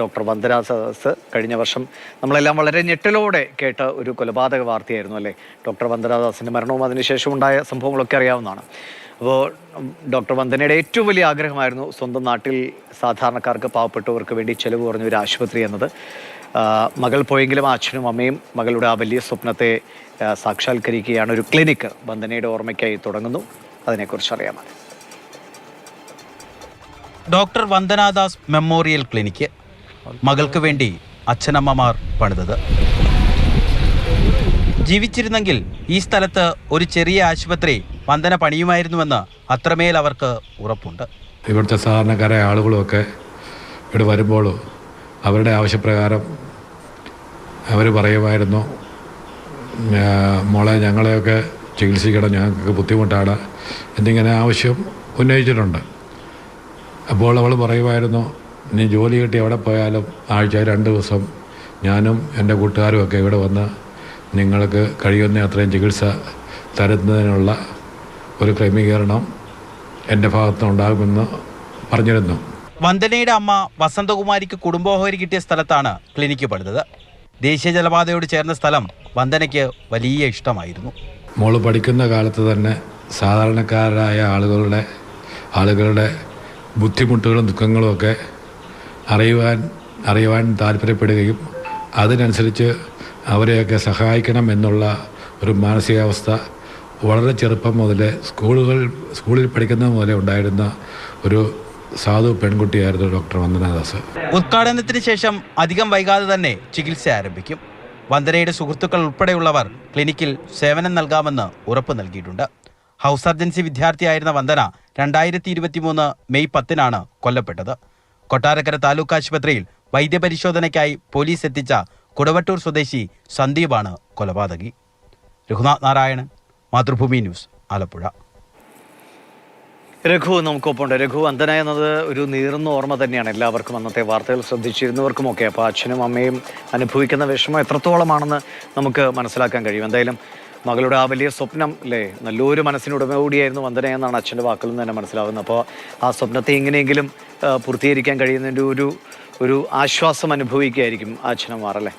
Doctor Vandana Das കഴിഞ്ഞ വർഷം നമ്മളെല്ലാം വളരെ ഞെട്ടലോടെ കേട്ട ഒരു കൊലപാതക വാർത്തയായിരുന്നു അല്ലേ? ഡോക്ടർ വന്ദനാദാസിന്റെ മരണവും അതിനുശേഷം ഉണ്ടായ സംഭവങ്ങളൊക്കെ അറിയാവുന്നതാണ്. അപ്പോൾ ഡോക്ടർ വന്ദനയുടെ ഏറ്റവും വലിയ ആഗ്രഹമായിരുന്നു സ്വന്തം നാട്ടിൽ സാധാരണക്കാർക്ക് പാവപ്പെട്ടവർക്ക് വേണ്ടി ചെലവ് കുറഞ്ഞ ഒരു ആശുപത്രി എന്നത്. മകൾ പോയെങ്കിലും അച്ഛനും അമ്മയും മകളുടെ ആ വലിയ സ്വപ്നത്തെ സാക്ഷാത്കരിക്കുകയാണ് ഒരു ക്ലിനിക്ക് വന്ദനയുടെ ഓർമ്മയ്ക്കായി തുടങ്ങുന്നു. അതിനെക്കുറിച്ച് അറിയാമോ ഡോക്ടർ വന്ദനാദാസ് മെമ്മോറിയൽ ക്ലിനിക്ക്. മകൾക്ക് വേണ്ടി അച്ഛനമ്മമാർ പണിതത്. ജീവിച്ചിരുന്നെങ്കിൽ ഈ സ്ഥലത്ത് ഒരു ചെറിയ ആശുപത്രി വന്ദന പണിയുമായിരുന്നുവെന്ന് അത്രമേൽ അവർക്ക് ഉറപ്പുണ്ട്. ഇവിടുത്തെ സാധാരണക്കാരായ ആളുകളുമൊക്കെ ഇവിടെ വരുമ്പോൾ അവരുടെ ആവശ്യപ്രകാരം അവർ പറയുമായിരുന്നു മോളെ ഞങ്ങളെയൊക്കെ ചികിത്സിക്കണം ഞങ്ങൾക്ക് ബുദ്ധിമുട്ടാണ് എന്നിങ്ങനെ ആവശ്യം ഉന്നയിച്ചിട്ടുണ്ട്. അപ്പോൾ അവൾ പറയുമായിരുന്നു നീ ജോലി കിട്ടി എവിടെ പോയാലും ആഴ്ച രണ്ട് ദിവസം ഞാനും എന്റെ കൂട്ടുകാരുമൊക്കെ ഇവിടെ വന്ന് നിങ്ങൾക്ക് കഴിയുന്ന അത്രയും ചികിത്സ തരുന്നതിനുള്ള ഒരു ക്രമീകരണം എന്റെ ഭാഗത്തുനിന്നുണ്ടാകുമെന്ന് പറഞ്ഞിരുന്നു. വന്ദനയുടെ അമ്മ വസന്തകുമാരിക്ക് കുടുംബോഹരി കിട്ടിയ സ്ഥലത്താണ് ക്ലിനിക്ക് പണിതത്. ദേശീയ ജലപാതയോട് ചേർന്ന സ്ഥലം വന്ദനയ്ക്ക് വലിയ ഇഷ്ടമായിരുന്നു. മോൾ പഠിക്കുന്ന കാലത്ത് തന്നെ സാധാരണക്കാരായ ആളുകളുടെ ആളുകളുടെ ബുദ്ധിമുട്ടുകളും ദുഃഖങ്ങളും ഒക്കെ അറിയുവാൻ അറിയുവാൻ താല്പര്യപ്പെടുകയും അതിനനുസരിച്ച് അവരെയൊക്കെ സഹായിക്കണം എന്നുള്ള ഒരു മാനസികാവസ്ഥ വളരെ ചെറുപ്പം മുതലേ സ്കൂളുകൾ സ്കൂളിൽ പഠിക്കുന്നത് മുതലേ ഉണ്ടായിരുന്ന ഒരു സാധു പെൺകുട്ടിയായിരുന്നു ഡോക്ടർ വന്ദനാദാസ്. ഉദ്ഘാടനത്തിന് ശേഷം അധികം വൈകാതെ തന്നെ ചികിത്സ ആരംഭിക്കും. വന്ദനയുടെ സുഹൃത്തുക്കൾ ഉൾപ്പെടെയുള്ളവർ ക്ലിനിക്കിൽ സേവനം നൽകാമെന്ന് ഉറപ്പ് നൽകിയിട്ടുണ്ട്. ഹൗസ് സർജൻസി വിദ്യാർത്ഥിയായിരുന്ന വന്ദന രണ്ടായിരത്തി ഇരുപത്തിമൂന്ന് മെയ് പത്തിനാണ് കൊല്ലപ്പെട്ടത്. കൊട്ടാരക്കര താലൂക്ക് ആശുപത്രിയിൽ വൈദ്യപരിശോധനയ്ക്കായി പോലീസ് എത്തിച്ച കുടവട്ടൂർ സ്വദേശി സന്ദീപാണ് കൊലപാതകി. രഘുനാഥ് നാരായണൻ മാതൃഭൂമി ന്യൂസ് ആലപ്പുഴ. രഘു നമുക്കൊപ്പമുണ്ട്. രഘു വന്ദന എന്നത് ഒരു നീറുന്ന ഓർമ്മ തന്നെയാണ്. എല്ലാവർക്കും അന്നത്തെ വാർത്തകൾ ശ്രദ്ധിച്ചിരുന്നവർക്കുമൊക്കെ. അപ്പോൾ അച്ഛനും അമ്മയും അനുഭവിക്കുന്ന വിഷമം എത്രത്തോളമാണെന്ന് നമുക്ക് മനസ്സിലാക്കാൻ കഴിയും. എന്തായാലും മകളുടെ ആ വലിയ സ്വപ്നം അല്ലേ? നല്ലൊരു മനസ്സിനുടമ കൂടിയായിരുന്നു വന്ദന എന്നാണ് അച്ഛന്റെ വാക്കിൽ തന്നെ മനസ്സിലാവുന്നത്. അപ്പോൾ ആ സ്വപ്നത്തെ എങ്ങനെയെങ്കിലും പൂർത്തീകരിക്കാൻ കഴിയുന്നതിന്റെ ഒരു ഒരു ആശ്വാസം അനുഭവിക്കുകയായിരിക്കും ആ അല്ലേ?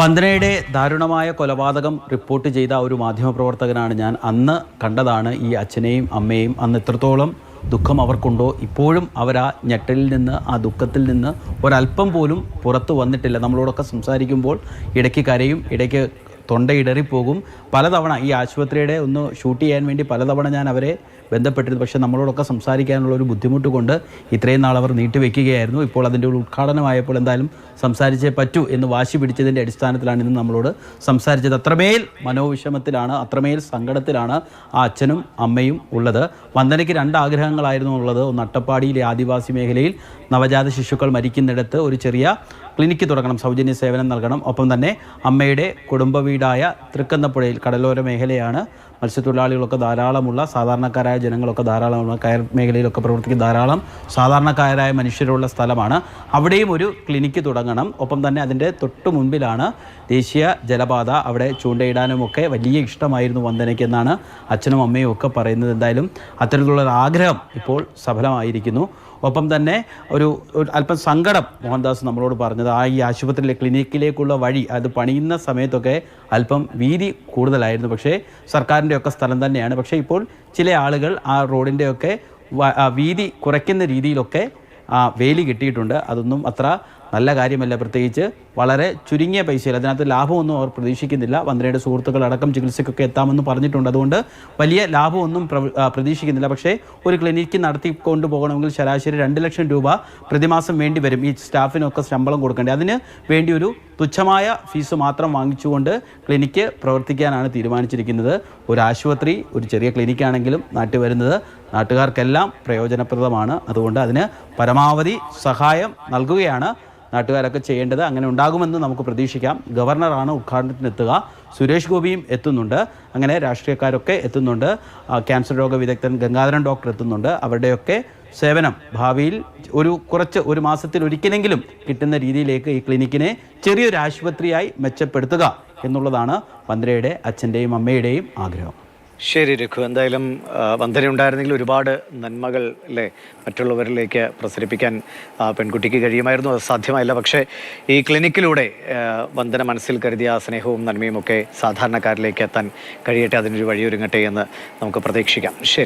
വന്ദനയുടെ ദാരുണമായ കൊലപാതകം റിപ്പോർട്ട് ചെയ്ത ഒരു മാധ്യമപ്രവർത്തകനാണ് ഞാൻ. അന്ന് കണ്ടതാണ് ഈ അച്ഛനെയും അമ്മയെയും അന്ന് എത്രത്തോളം ദുഃഖം അവർക്കുണ്ടോ? ഇപ്പോഴും അവർ ആ ഞെട്ടലിൽ നിന്ന് ആ ദുഃഖത്തിൽ നിന്ന് ഒരല്പം പോലും പുറത്തു വന്നിട്ടില്ല. നമ്മളോടൊക്കെ സംസാരിക്കുമ്പോൾ ഇടയ്ക്ക് കരയും ഇടയ്ക്ക് തൊണ്ടയിടറിപ്പോകും. പലതവണ ഈ ആശുപത്രിയുടെ ഒന്ന് ഷൂട്ട് ചെയ്യാൻ വേണ്ടി പലതവണ ഞാൻ അവരെ ബന്ധപ്പെട്ടിരുന്നു. പക്ഷേ നമ്മളോടൊക്കെ സംസാരിക്കാനുള്ള ഒരു ബുദ്ധിമുട്ട് കൊണ്ട് ഇത്രയും നാൾ അവർ നീട്ടിവെക്കുകയായിരുന്നു. ഇപ്പോൾ അതിന്റെ ഒരു ഉദ്ഘാടനമായപ്പോൾ എന്തായാലും സംസാരിച്ചേ പറ്റൂ എന്ന് വാശി പിടിച്ചതിന്റെ അടിസ്ഥാനത്തിലാണ് ഇന്ന് നമ്മളോട് സംസാരിച്ചത്. അത്രമേൽ മനോവിഷമത്തിലാണ് അത്രമേൽ സങ്കടത്തിലാണ് ആ അച്ഛനും അമ്മയും ഉള്ളത്. വന്ദനയ്ക്ക് രണ്ട് ആഗ്രഹങ്ങളായിരുന്നു ഉള്ളത്. ഒന്ന് അട്ടപ്പാടിയിലെ ആദിവാസി മേഖലയിൽ നവജാത ശിശുക്കൾ മരിക്കുന്നിടത്ത് ഒരു ചെറിയ ക്ലിനിക്ക് തുടങ്ങണം സൗജന്യ സേവനം നൽകണം. ഒപ്പം തന്നെ അമ്മയുടെ കുടുംബ വീടായ തൃക്കന്നപ്പുഴയിൽ കടലോര മേഖലയാണ് മത്സ്യത്തൊഴിലാളികളൊക്കെ ധാരാളമുള്ള സാധാരണക്കാരായ ജനങ്ങളൊക്കെ ധാരാളമുള്ള കയർ മേഖലയിലൊക്കെ പ്രവർത്തിക്കുന്ന ധാരാളം സാധാരണക്കാരായ മനുഷ്യരുള്ള സ്ഥലമാണ്. അവിടെയും ഒരു ക്ലിനിക്ക് തുടങ്ങണം. ഒപ്പം തന്നെ അതിന്റെ തൊട്ട് മുൻപിലാണ് ദേശീയ ജലപാത. അവിടെ ചൂണ്ടയിടാനുമൊക്കെ വലിയ ഇഷ്ടമായിരുന്നു വന്ദനയ്ക്ക് എന്നാണ് അച്ഛനും അമ്മയും ഒക്കെ പറയുന്നത്. എന്തായാലും അത്തരത്തിലുള്ള ആഗ്രഹം ഇപ്പോൾ സഫലമായിരിക്കുന്നു. ഒപ്പം തന്നെ ഒരു അല്പം സങ്കടം മോഹൻദാസ് നമ്മളോട് പറഞ്ഞത്. ആ ഈ ആശുപത്രിയിലെ ക്ലിനിക്കിലേക്കുള്ള വഴി അത് പണിയുന്ന സമയത്തൊക്കെ അല്പം വീതി കൂടുതലായിരുന്നു. പക്ഷേ സർക്കാരിന്റെയൊക്കെ സ്ഥലം തന്നെയാണ്. പക്ഷേ ഇപ്പോൾ ചില ആളുകൾ ആ റോഡിന്റെയൊക്കെ വീതി കുറയ്ക്കുന്ന രീതിയിലൊക്കെ വേലി കിട്ടിയിട്ടുണ്ട്. അതൊന്നും അത്ര നല്ല കാര്യമല്ല. പ്രത്യേകിച്ച് വളരെ ചുരുങ്ങിയ പൈസയിൽ അതിനകത്ത് ലാഭമൊന്നും അവർ പ്രതീക്ഷിക്കുന്നില്ല. വന്ദനയുടെ സുഹൃത്തുക്കൾ അടക്കം ചികിത്സയ്ക്കൊക്കെ എത്താമെന്ന് പറഞ്ഞിട്ടുണ്ട്. അതുകൊണ്ട് വലിയ ലാഭമൊന്നും പ്ര- പ്രതീക്ഷിക്കുന്നില്ല. പക്ഷേ ഒരു ക്ലിനിക്ക് നടത്തിക്കൊണ്ട് പോകണമെങ്കിൽ ശരാശരി രണ്ട് ലക്ഷം രൂപ പ്രതിമാസം വേണ്ടി വരും. ഈ സ്റ്റാഫിനൊക്കെ ശമ്പളം കൊടുക്കേണ്ടത് അതിന് വേണ്ടി ഒരു തുച്ഛമായ ഫീസ് മാത്രം വാങ്ങിച്ചുകൊണ്ട് ക്ലിനിക്ക് പ്രവർത്തിക്കാനാണ് തീരുമാനിച്ചിരിക്കുന്നത്. ഒരു ആശുപത്രി ഒരു ചെറിയ ക്ലിനിക്കാണെങ്കിലും നാട്ടിൽ വരുന്നത് നാട്ടുകാർക്കെല്ലാം പ്രയോജനപ്രദമാണ്. അതുകൊണ്ട് അതിന് പരമാവധി സഹായം നൽകുകയാണ് നാട്ടുകാരൊക്കെ ചെയ്യേണ്ടത് അങ്ങനെ ഉണ്ടാകുമെന്ന് നമുക്ക് പ്രതീക്ഷിക്കാം. ഗവർണറാണ് ഉദ്ഘാടനത്തിനെത്തുക. സുരേഷ് ഗോപിയും എത്തുന്നുണ്ട്. അങ്ങനെ രാഷ്ട്രീയക്കാരൊക്കെ എത്തുന്നുണ്ട്. ക്യാൻസർ രോഗ വിദഗ്ധൻ ഗംഗാധരൻ ഡോക്ടർ എത്തുന്നുണ്ട്. അവരുടെയൊക്കെ സേവനം ഭാവിയിൽ ഒരു കുറച്ച് ഒരു മാസത്തിൽ ഒരിക്കലെങ്കിലും കിട്ടുന്ന രീതിയിലേക്ക് ഈ ക്ലിനിക്കിനെ ചെറിയൊരു ആശുപത്രിയായി മെച്ചപ്പെടുത്തുക എന്നുള്ളതാണ് മന്ത്രിയുടെ അച്ഛന്റെയും അമ്മയുടെയും ആഗ്രഹം. ശരി രഘു. എന്തായാലും വന്ദന ഉണ്ടായിരുന്നെങ്കിൽ ഒരുപാട് നന്മകൾ അല്ലേ മറ്റുള്ളവരിലേക്ക് പ്രസരിപ്പിക്കാൻ പെൺകുട്ടിക്ക് കഴിയുമായിരുന്നു. അത് സാധ്യമായില്ല. പക്ഷേ ഈ ക്ലിനിക്കിലൂടെ വന്ദന മനസ്സിൽ കരുതിയ സ്നേഹവും നന്മയും ഒക്കെ സാധാരണക്കാരിലേക്ക് എത്താൻ കഴിയട്ടെ അതിനൊരു വഴിയൊരുങ്ങട്ടെ എന്ന് നമുക്ക് പ്രതീക്ഷിക്കാം. ശരി.